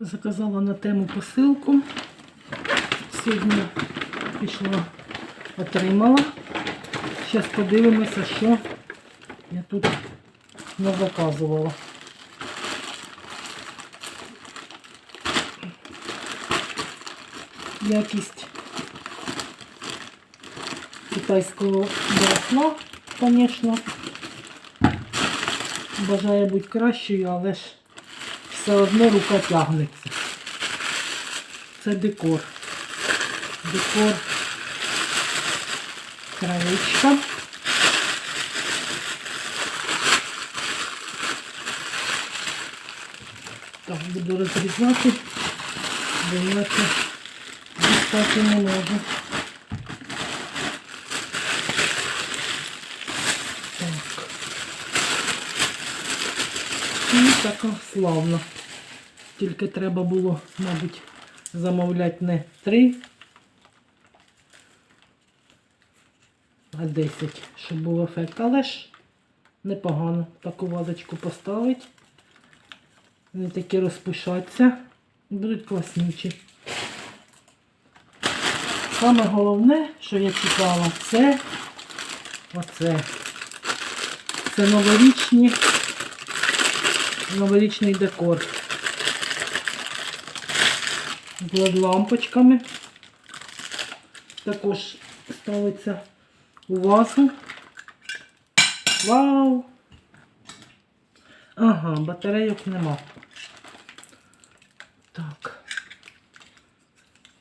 Заказала на тему посилку. Сьогодні пішла, отримала. Зараз подивимося, що я тут не заказувала. Якість китайського масла, звісно, бажає бути кращою, але ж все одно рука тягнеться. Це декор. Декор травичка. Так, буду розрізати, бо я це дістати не. Так. І така славна. Тільки треба було, мабуть, замовляти не 3, а 10, щоб був ефект. Але ж непогано таку вазочку поставити. Вони такі розпушаться будуть класнічі. Саме головне, що я чекала, це оце. Це новорічні, новорічний декор. З LED-лампочками. Також ставиться у вазу. Вау! Ага, батарейок нема. Так.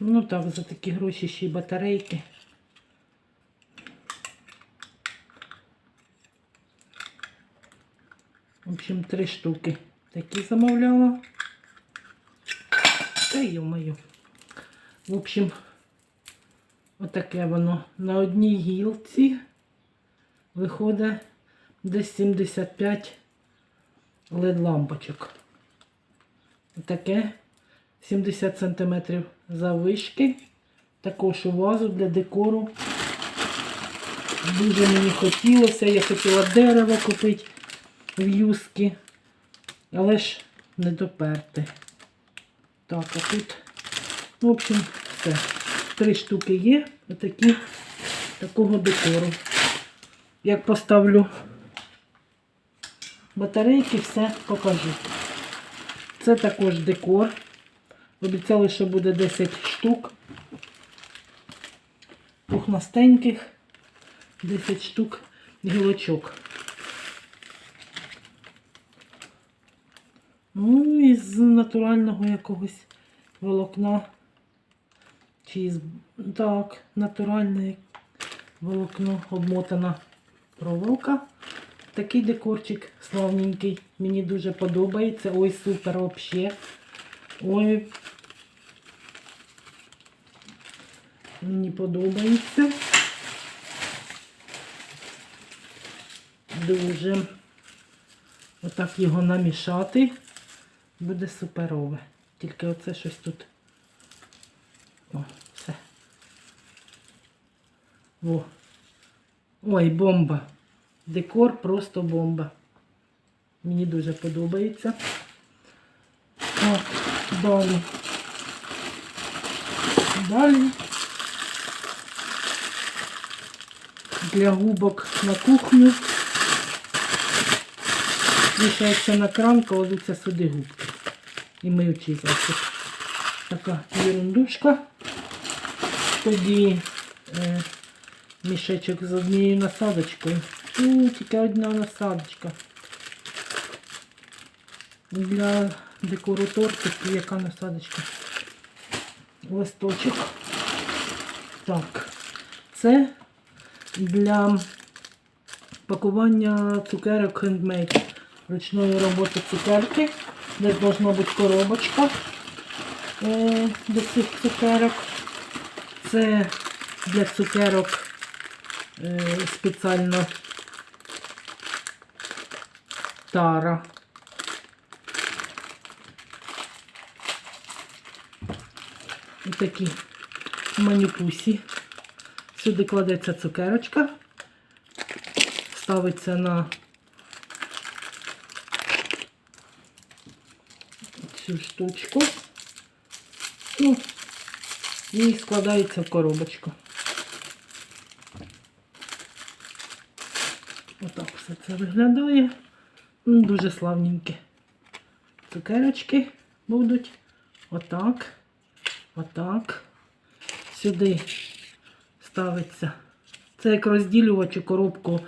Ну так, за такі гроші ще й батарейки. В общем, три штуки такі замовляла. Та ё-моё. В общем, отаке воно. На одній гілці виходить десь 75 LED лампочок. Таке 70 см завишки. Також у вазу для декору. Дуже мені хотілося. Я хотіла дерево купити в юскі. Але ж не доперти. Так, а тут, в общем, все. Три штуки є. Отакі такого декору. Як поставлю батарейки, все покажу. Це також декор. Обіцяли, що буде 10 штук. Пухнастеньких. 10 штук гілочок. Ну і з натурального якогось волокна. Чи з... Так, натуральне волокно обмотана проволока. Такий декорчик славненький. Мені дуже подобається. Ой, супер взагалі. Ой. Мені подобається. Дуже. Отак його намішати. Буде суперове. Тільки оце щось тут. О, все. О. Ой, бомба. Декор просто бомба. Мені дуже подобається. Так, далі. Далі. Для губок на кухню. Вішається на кран, кладуться сюди губки. І миючий засіб. Така ерундушка. Тоді е, мішечок з однією насадочкою. У, тільки одна насадочка. Для декору тортики яка насадочка? Листочок. Так. Це для пакування цукерок хендмейд. Ручної роботи цукерки. Десь должна бути коробочка е, до цих цукерок. Це для цукерок е, спеціально тара. І такі маніпусі. Сюди кладеться цукерочка, ставиться на цю штучку. Ну, і складається в коробочку. Отак все це виглядає. Ну, Дуже славненькі. Цукерочки будуть. Отак. Отак. Сюди ставиться. Це як розділювач у коробку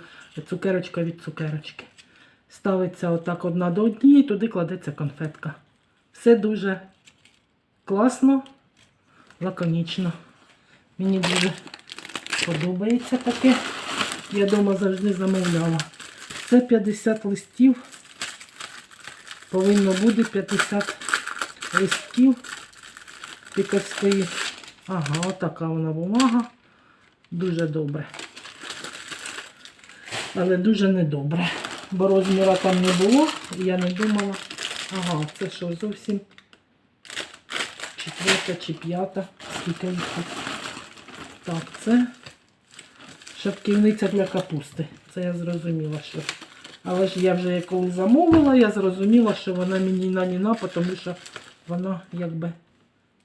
цукерочка від цукерочки. Ставиться отак одна до однієї, туди кладеться конфетка. Все дуже класно, лаконічно. Мені дуже подобається таке. Я вдома завжди замовляла. Це 50 листів. Повинно бути 50 листків піковської. Ага, отака вона бумага. Дуже добре. Але дуже недобре. Бо розміра там не було, я не думала. Ага, це що, зовсім четверта чи п'ята. Скільки їх тут? Так, це шапківниця для капусти. Це я зрозуміла, що. Але ж я вже коли замовила, я зрозуміла, що вона мені наніна, тому що вона якби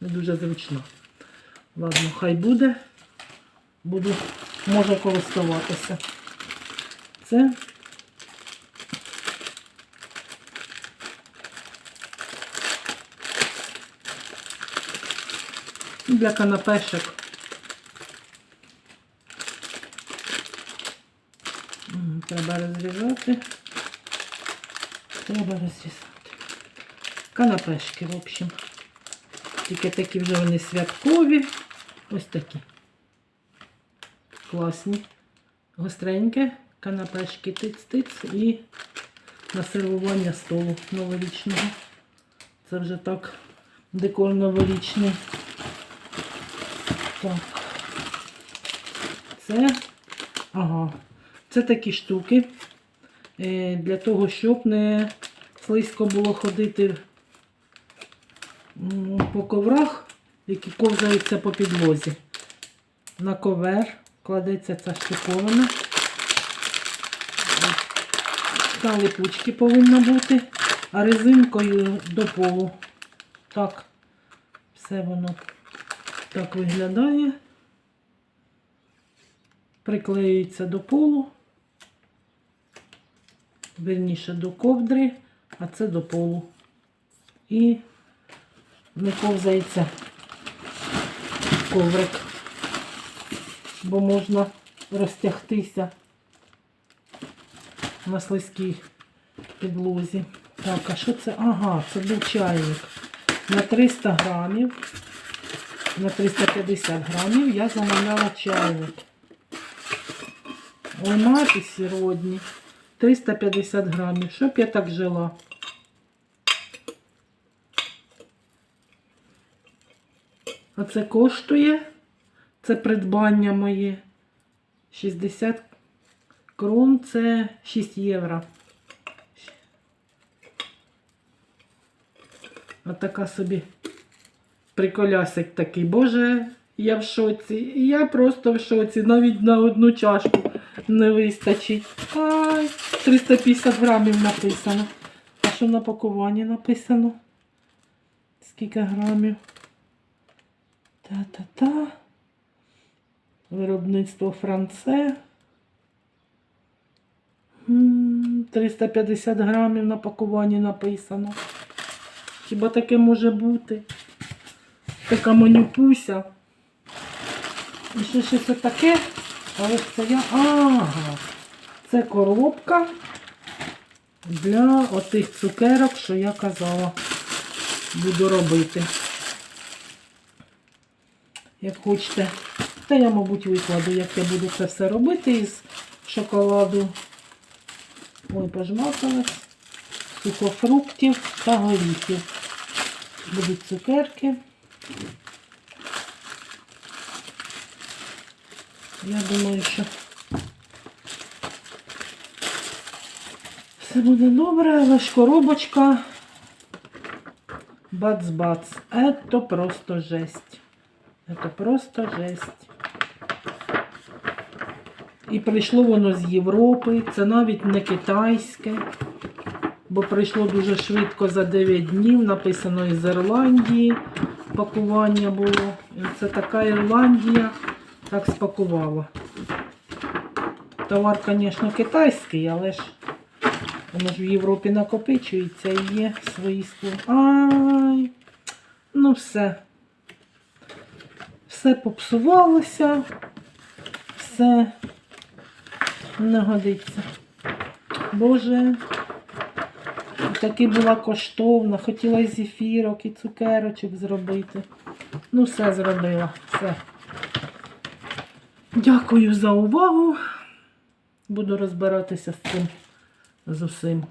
не дуже зручна. Ладно, хай буде. Буду, може користуватися. Це для канапешок. Треба розрізати. Треба розрізати. Канапешки, в общем. Тільки такі вже вони святкові. Ось такі. Класні. Гостреньке, канапешки тиц-тиц і на сервування столу новорічного. Це вже так декор новорічний. Так. Це, ага, це такі штуки е, для того, щоб не слизько було ходити по коврах, які ковзаються по підлозі. На ковер кладеться ця штуковина. Та липучки повинна бути, а резинкою до полу. Так, все воно так виглядає. Приклеюється до полу. Верніше до ковдри, а це до полу. І не ковзається коврик, бо можна розтягтися на слизькій підлозі. Так, а що це? Ага, це був чайник. На 300 грамів, на 350 грамів я замовляла чайник. Ой, написі родні. 350 грамів. Щоб я так жила. А це коштує. Це придбання моє. 60 крон це 6 євро. А така собі приколясик такий. Боже, я в шоці. Я просто в шоці. Навіть на одну чашку не вистачить. Ай, 350 грамів написано. А що на пакуванні написано? Скільки грамів? Та-та-та. Виробництво Франце. 350 грамів на пакуванні написано. Хіба таке може бути? Така манюпуся. І ще щось таке. Але це я. Ага. Це коробка для отих цукерок, що я казала, буду робити. Як хочете. Та я, мабуть, викладу, як я буду це все робити із шоколаду. Ой, пожмакалась. Сухофруктів та горіхів. Будуть цукерки. Я думаю, що все буде добре, але ж коробочка. Бац-бац. Это просто жесть. Это просто жесть. І прийшло воно з Європи. Це навіть не китайське. бо прийшло дуже швидко за 9 днів. Написано із Ірландії. Пакування було. Це така Ірландія так спакувала. Товар, звісно, китайський, але ж воно ж в Європі накопичується і є свої слова. Ай, ну все. Все попсувалося, все не годиться. Боже, таки була коштовна, хотіла і зефірок і цукерочок зробити. Ну, все зробила, все. Дякую за увагу. Буду розбиратися з цим з усім.